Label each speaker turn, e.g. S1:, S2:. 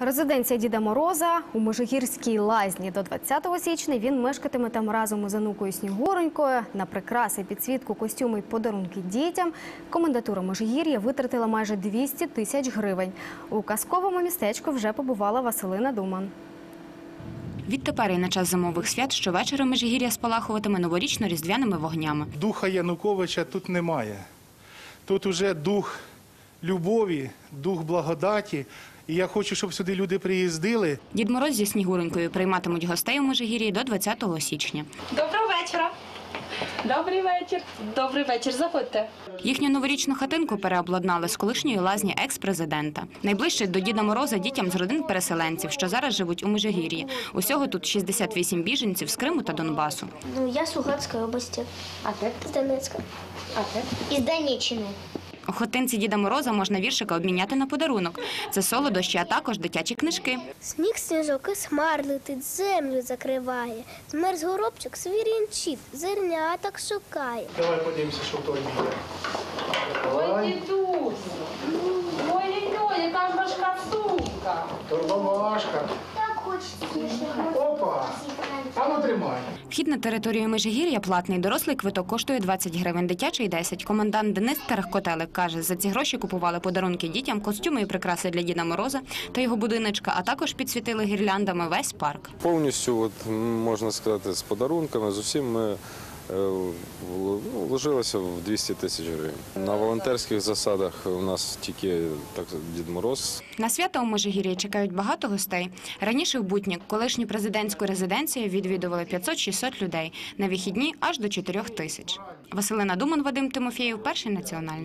S1: Резиденція Діда Мороза у Межигірській лазні. До 20 січня він мешкатиме там разом із онукою Снігуронькою. На прикраси, підсвітку, костюми й подарунки дітям. Комендатура Межигір'я витратила майже 200 тисяч гривень. У казковому містечку вже побувала Василина Думан.
S2: Відтепер і на час зимових свят щовечора Межигір'я спалахуватиме новорічно-різдвяними вогнями.
S3: Духа Януковича тут немає. Тут уже дух любові, дух благодаті. І я хочу, щоб сюди люди приїздили.
S2: Дід Мороз зі Снігуронькою прийматимуть гостей у Межигір'ї до 20 січня.
S4: Доброго вечора. Добрий вечір. Добрий вечір. Заходьте.
S2: Їхню новорічну хатинку переобладнали з колишньої лазні екс-президента. Найближче до Діда Мороза дітям з родин переселенців, що зараз живуть у Межигір'ї. Усього тут 68 біженців з Криму та Донбасу.
S5: Ну, я с Луганской области.
S4: А ти?
S5: С Донецка.
S4: А ти?
S5: Из Донеччины.
S2: У хатинці Діда Мороза можна віршика обміняти на подарунок. Це солодощі, а також дитячі книжки.
S5: Сніг, сніжок і смар летить, землю закриває. Змерз горобчик свірінчить, зерняток шукає.
S3: Давай подивимося, що в той буде.
S4: Ой, дідусь. Ой, ой, яка ж важка сумка.
S5: Так хочеться сніжного.
S3: Опа! А ну тримай.
S2: Вхід на територію Межигір'я платний. Дорослий квиток коштує 20 гривень, дитячий – 10. Комендант Денис Терехкотелик каже, за ці гроші купували подарунки дітям, костюми і прикраси для Діда Мороза та його будиночка, а також підсвітили гірляндами весь парк.
S6: Повністю, от, можна сказати, з подарунками, з усім ми вложилося в 200 тисяч гривень. На волонтерських засадах у нас тільки так Дід Мороз.
S2: На свята у Межигір'ї чекають багато гостей. Раніше в Бутні колишню президентську резиденцію відвідували 500-600 людей. На вихідні аж до 4 тисяч. Василина Думан, Вадим Тимофєєв, перший національний.